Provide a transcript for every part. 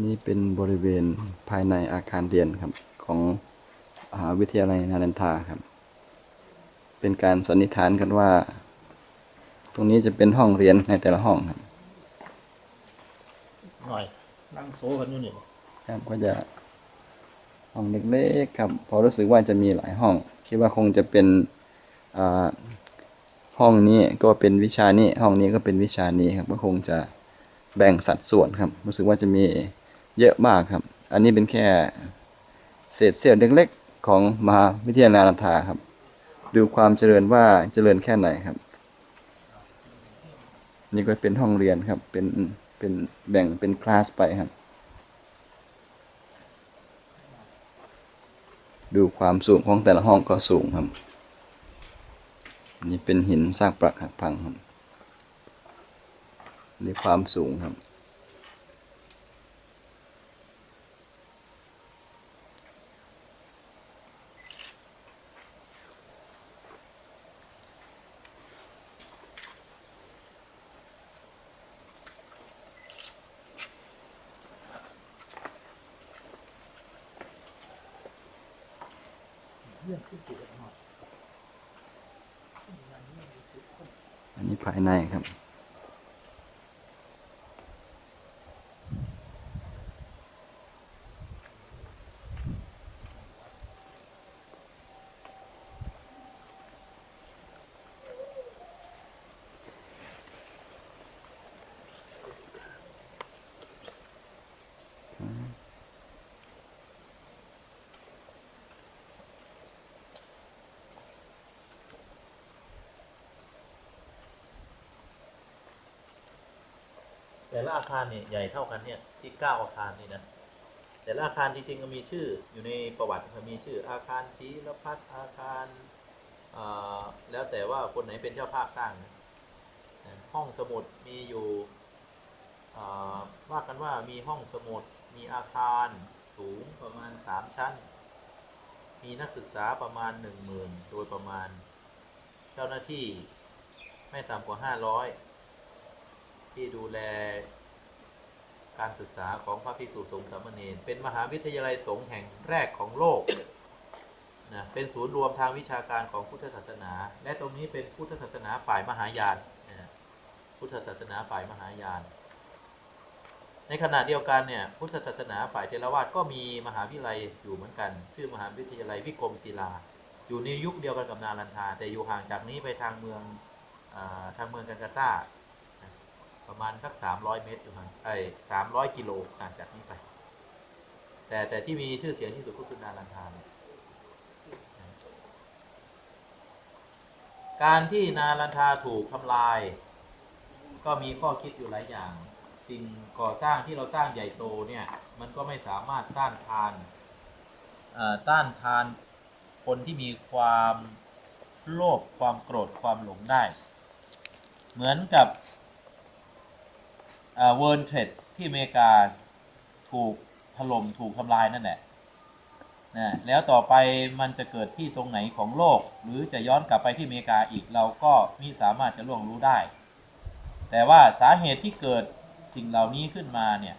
นี่เป็นบริเวณภายในอาคารเรียนครับของมหาวิทยาลัยนารันทาครับ เป็นการสันนิษฐานกันว่า ตรงนี้จะเป็นห้องเรียนในแต่ละห้องครับหน่อยนั่งโซกันอยู่นี่ครับก็จะห้องเล็กๆครับเพอรู้สึกว่าจะมีหลายห้อง คิดว่าคงจะเป็นอ่าห้องนี้ก็เป็นวิชานี้ห้องนี้ก็เป็นวิชานี้ครับก็คงจะแบ่งสัดส่วนครับ รู้สึกว่าจะมี เยอะมากครับ อันนี้เป็นแค่เศษเสี้ยวเล็กๆของมหาวิทยาลัยนารันทาครับ ดูความเจริญว่าเจริญแค่ไหนครับ นี่ก็เป็นห้องเรียนครับ เป็นเป็นแบ่งเป็นคลาสไปครับ ดูความสูงของแต่ละห้องก็สูงครับ นี่เป็นหินซากปรักหักพังครับนี่ความสูงครับ อันนี้ภายในครับ แต่ละอาคารเนี่ยใหญ่เท่ากันเนี่ยที่เก้าอาคารนี่นะแต่ละอาคารจริงๆก็มีชื่ออยู่ในประวัติมันมีชื่ออาคารศรีรพัฒอาคารแล้วแต่ว่าคนไหนเป็นเจ้าภาพสร้างนะห้องสมุดมีอยู่ว่ากันว่ามีห้องสมุดมีอาคารสูงประมาณสามชั้น มีนักศึกษาประมาณหนึ่งหมื่นโดยประมาณ เจ้าหน้าที่ไม่ต่ำกว่าห้าร้อย ที่ดูแลการศึกษาของพระภิกษุสงฆ์สามเณรเป็นมหาวิทยาลัยสงฆ์แห่งแรกของโลกนะเป็นศูนย์รวมทางวิชาการของพุทธศาสนา และตรงนี้เป็นพุทธศาสนาฝ่ายมหายานนะพุทธศาสนาฝ่ายมหายาน ในขณะเดียวกันเนี่ยพุทธศาสนาฝ่ายเทรวาสก็มีมหาวิทยาลัยอยู่เหมือนกัน ชื่อมหาวิทยาลัยวิกรมศิลา อยู่ในยุคเดียวกันกับนารันทาแต่อยู่ห่างจากนี้ไปทางเมืองอทางเมืองกันกาตา ประมาณสักสามร้อยเมตรอยู่ห่างไอ้สามร้อยกิโลห่างจากนี้ไป แต่แต่ที่มีชื่อเสียงที่สุดก็คือนารันทาเนี่ยการที่นารันทาถูกทำลาย ก็มีข้อคิดอยู่หลายอย่าง สิ่งก่อสร้างที่เราสร้างใหญ่โตเนี่ยมันก็ไม่สามารถต้านทานต้านทานคนที่มีความโลภความโกรธความหลงได้ เหมือนกับ เวิร์นเทรดที่อเมริกาถูกถล่มถูกทำลายนั่นแหละนะแล้วต่อไปมันจะเกิดที่ตรงไหนของโลก หรือจะย้อนกลับไปที่อเมริกาอีกเราก็มิสามารถจะล่วงรู้ได้ แต่ว่าสาเหตุที่เกิดสิ่งเหล่านี้ขึ้นมาเนี่ย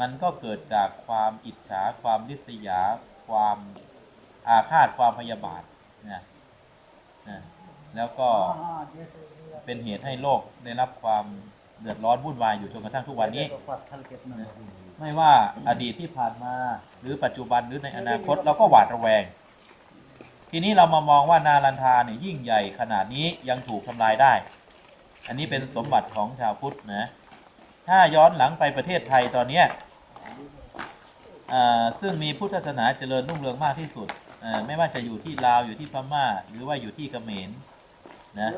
มันก็เกิดจากความอิจฉา ความริษยา ความอาฆาตความพยาบาทนะนะแล้วก็เป็นเหตุให้โลกได้รับความ เดือดร้อนวุ่นวายอยู่จนกระทั่งทุกวันนี้ ไม่ว่าอดีตที่ผ่านมา หรือปัจจุบันหรือในอนาคตเราก็หวาดระแวง ทีนี้เรามามองว่านาลันทาเนี่ยยิ่งใหญ่ขนาดนี้ยังถูกทำลายได้ อันนี้เป็นสมบัติของชาวพุทธนะถ้าย้อนหลังไปประเทศไทยตอนเนี้ยอ่าซึ่งมีพุทธศาสนาเจริญรุ่งเรืองมากที่สุดอ่าไม่ว่าจะอยู่ที่ลาวอยู่ที่พม่า หรือว่าอยู่ที่เขมรนะ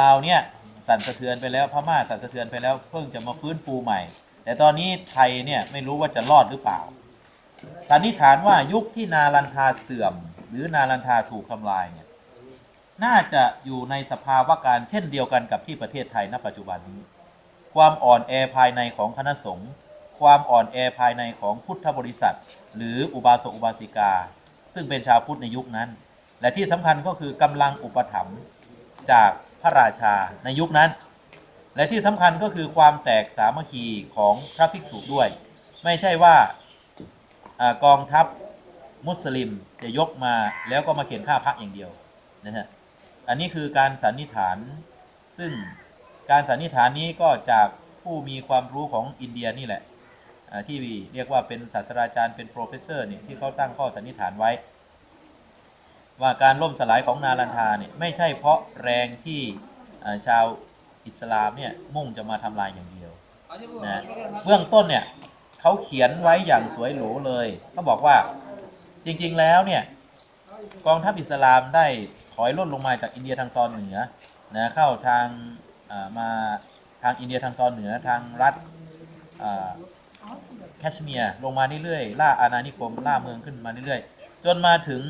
ลาวเนี่ย สั่นสะเทือนไปแล้วพม่าสั่นสะเทือนไปแล้วเพิ่งจะมาฟื้นฟูใหม่ แต่ตอนนี้ไทยเนี่ยไม่รู้ว่าจะรอดหรือเปล่าสันนิษฐานว่ายุคที่นาลันทาเสื่อม หรือนาลันทาถูกทำลายเนี่ยน่าจะอยู่ในสภาวะการเช่นเดียวกันกับที่ประเทศไทยณปัจจุบันนี้ ความอ่อนแอภายในของคณะสงฆ์ความอ่อนแอภายในของพุทธบริษัท หรืออุบาสกอุบาสิกา ซึ่งเป็นชาวพุทธในยุคนั้น และที่สำคัญก็คือกำลังอุปถัมภ์จาก พระราชาในยุคนั้น และที่สำคัญก็คือความแตกสามัคคีของพระภิกษุด้วย ไม่ใช่ว่าอกองทัพมุสลิมจะยกมาแล้วก็มาเขียนฆ่าพระอย่างเดียวนะฮะอันนี้คือการสันนิษฐานซึ่งการสันนิษฐานนี้ก็จากผู้มีความรู้ของอินเดียนี่แหละอ่าที่เรียกว่าเป็นศาสตราจารย์เป็นโปรเฟสเซอร์เนี่ยที่เขาตั้งข้อสันนิษฐานไว้ ว่าการล่มสลายของนาลันทาเนี่ยไม่ใช่เพราะแรงที่ชาวอิสลามเนี่ยมุ่งจะมาทำลายอย่างเดียวนะเบื้องต้นเนี่ยเขาเขียนไว้อย่างสวยหรูเลยเขาบอกว่าจริงๆแล้วเนี่ยกองทัพอิสลามได้ถอยล่นลงมาจากอินเดียทางตอนเหนือนะเข้าทางมาทางอินเดียทางตอนเหนือทางรัฐแคชเมียร์ลงมาเรื่อยๆล่าอาณานิคมล่าเมืองขึ้นมาเรื่อยๆจนมาถึง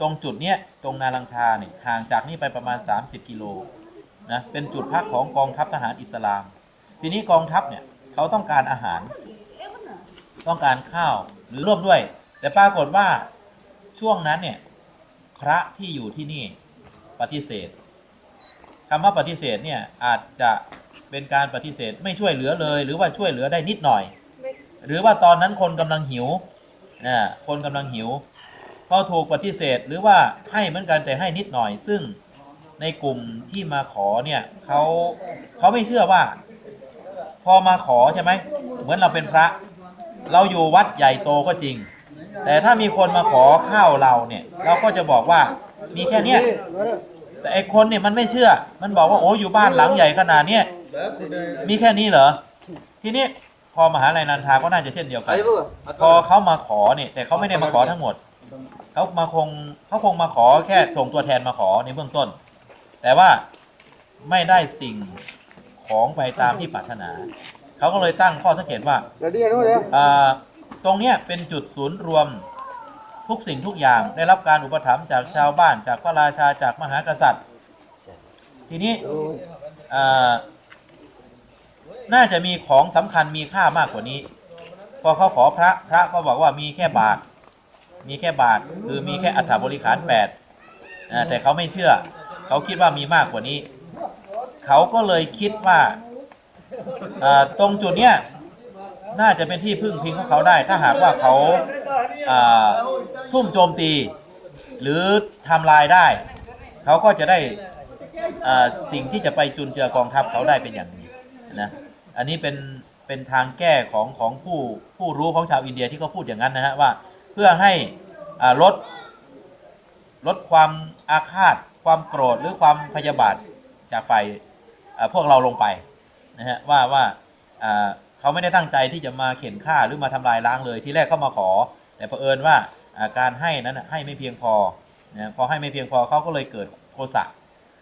ตรงจุดเนี้ยตรงนาลังทาเนี่ยห่างจากนี่ไปประมาณ 30 กิโลนะเป็นจุดพักของกองทัพทหารอิสลาม ทีนี้กองทัพเนี่ยเขาต้องการอาหาร ต้องการข้าวหรือร่วมด้วย แต่ปรากฏว่าช่วงนั้นเนี่ยพระที่อยู่ที่นี่ปฏิเสธคำว่าปฏิเสธเนี่ยอาจจะเป็นการปฏิเสธไม่ช่วยเหลือเลย หรือว่าช่วยเหลือได้นิดหน่อย หรือว่าตอนนั้นคนกำลังหิวนะคนกำลังหิว พอถูกปฏิเสธหรือว่าให้เหมือนกันแต่ให้นิดหน่อย ซึ่งในกลุ่มที่มาขอเนี่ยเขาเขาไม่เชื่อว่า พอมาขอใช่ไหมเหมือนเราเป็นพระ เราอยู่วัดใหญ่โตก็จริง แต่ถ้ามีคนมาขอข้าวเราเนี่ย เราก็จะบอกว่ามีแค่เนี้ยแต่ไอคนเนี่ยมันไม่เชื่อ มันบอกว่าโอ้อยู่บ้านหลังใหญ่ขนาดเนี้ยมีแค่นี้เหรอ ทีนี้พอมหาลัยนันทาก็น่าจะเช่นเดียวกัน พอเขามาขอเนี่ยแต่เขาไม่ได้มาขอทั้งหมด เขามาคงเขาคงมาขอแค่ส่งตัวแทนมาขอในเบื้องต้น แต่ว่าไม่ได้สิ่งของไปตามที่ปรารถนา เขาก็เลยตั้งข้อสังเกตว่าอ่าตรงเนี้ยเป็นจุดศูนย์รวมทุกสิ่งทุกอย่างได้รับการอุปถัมภ์จากชาวบ้านจากพระราชาจากมหากษัตริย์ ทีนี้อ่าน่าจะมีของสำคัญมีค่ามากกว่านี้ พอเขาขอพระพระก็บอกว่ามีแค่บาท มีแค่บาทคือมีแค่อัฐบริขารแปดแต่เขาไม่เชื่อ เขาคิดว่ามีมากกว่านี้ เขาก็เลยคิดว่าตรงจุดเนี้ยน่าจะเป็นที่พึ่งพิงของเขาได้ ถ้าหากว่าเขาซุ่มโจมตี หรือทำลายได้ เขาก็จะได้สิ่งที่จะไปจุนเจือกองทัพเขาได้เป็นอย่างดีนะอันนี้เป็นเป็นทางแก้ของของผู้ผู้รู้ของชาวอินเดียที่เขาพูดอย่างนั้นนะฮะว่า เพื่อให้ลดลดความอาฆาต ความโกรธหรือความพยาบาทจากฝ่ายพวกเราลงไปนะฮะว่าว่าเขาไม่ได้ตั้งใจที่จะมาเข็นฆ่าหรือมาทำลายล้างเลยที่แรกก็มาขอ แต่เผอิญว่าการให้นั้นให้ไม่เพียงพอนะพอให้ไม่เพียงพอเขาก็เลยเกิดโทสะ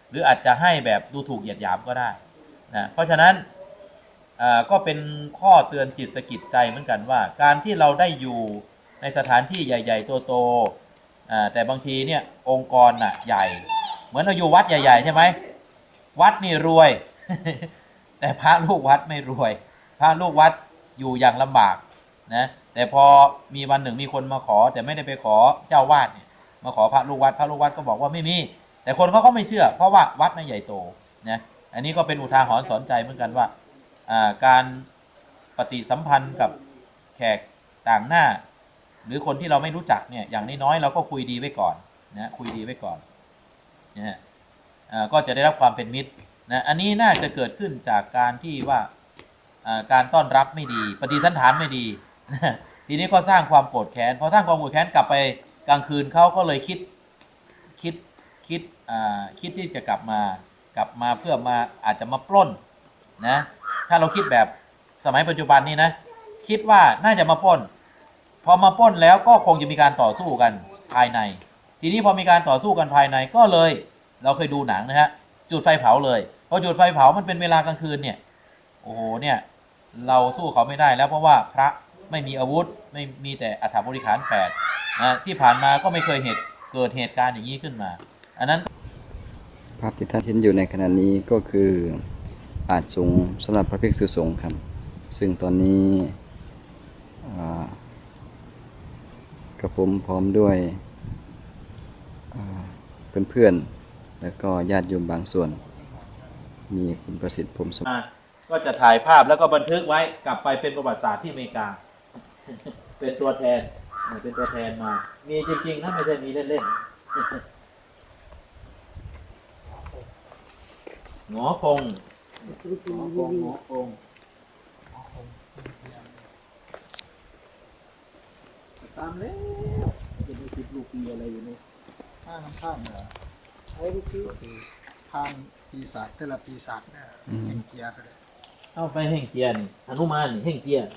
หรืออาจจะให้แบบดูถูกเหยียดหยามก็ได้นะเพราะฉะนั้นก็เป็นข้อเตือนจิตสกิดใจเหมือนกันว่า การที่เราได้อยู่ ในสถานที่ใหญ่ๆโตๆอ่าแต่บางทีเนี่ยองค์กรน่ะใหญ่ เหมือนเราอยู่วัดใหญ่ๆใช่ไหมวัดนี่รวย แต่พระลูกวัดไม่รวย พระลูกวัดอยู่อย่างลำบากนะแต่พอมีวันหนึ่งมีคนมาขอ แต่ไม่ได้ไปขอเจ้าวาดเนี่ยมาขอพระลูกวัด พระลูกวัดก็บอกว่าไม่มี แต่คนเขาก็ไม่เชื่อ เพราะว่าวัดไม่ใหญ่โตนะอันนี้ก็เป็นอุทาหรณ์สอนใจเหมือนกันว่าอ่าการปฏิสัมพันธ์กับแขกต่างหน้า หรือคนที่เราไม่รู้จักเนี่ยอย่างน้อยๆเราก็คุยดีไว้ก่อนนะคุยดีไว้ก่อนนะฮะอ่าก็จะได้รับความเป็นมิตรนะอันนี้น่าจะเกิดขึ้นจากการที่ว่าการต้อนรับไม่ดี ปฏิสันฐานไม่ดี ทีนี้ก็สร้างความโกรธแค้นพอสร้างความโกรธแค้นกลับไปกลางคืนเขาก็เลยคิดคิดคิดอ่าคิดที่จะกลับมากลับมาเพื่อมาอาจจะมาปล้นนะถ้าเราคิดแบบสมัยปัจจุบันนี้นะคิดว่าน่าจะมาปล้น พอมาป้นแล้วก็คงจะมีการต่อสู้กันภายใน ทีนี้พอมีการต่อสู้กันภายในก็เลย เราเคยดูหนังนะฮะจุดไฟเผาเลยพอจุดไฟเผามันเป็นเวลากลางคืนเนี่ยโอ้โหเนี่ยเราสู้เขาไม่ได้แล้วเพราะว่าพระไม่มีอาวุธไม่มีแต่อัฐบริขารแปดนะที่ผ่านมาก็ไม่เคยเหตุเกิดเหตุการณ์อย่างนี้ขึ้นมา อันนั้นภาพที่ท่านเห็นอยู่ในขณะนี้ก็คืออาจสงฆ์สำหรับพระภิกษุสงฆ์ครับ ซึ่งตอนนี้อ่า กับผมพร้อมด้วยเพื่อนๆ แล้วก็ญาติโยมบางส่วน มีคุณประสิทธิ์ผมสมก็จะถ่ายภาพแล้วก็บันทึกไว้กลับไปเป็นประวัติศาสตร์ที่อเมริกา เป็นตัวแทน เป็นตัวแทนมา มีจริงๆนะไม่ใช่มีเล่นๆหงอคงหงอคงหงอคงตามแล้วจะ มีอะไรอยู่นี่ข้างข้างเหรอไอ้ที่ ข้างปีศาจแต่ละปีศาจเนี่ยอืม แห่งเกียร์ก็เลยเข้าไปแห่งเกียนอนุมานนี่แห่งเกียน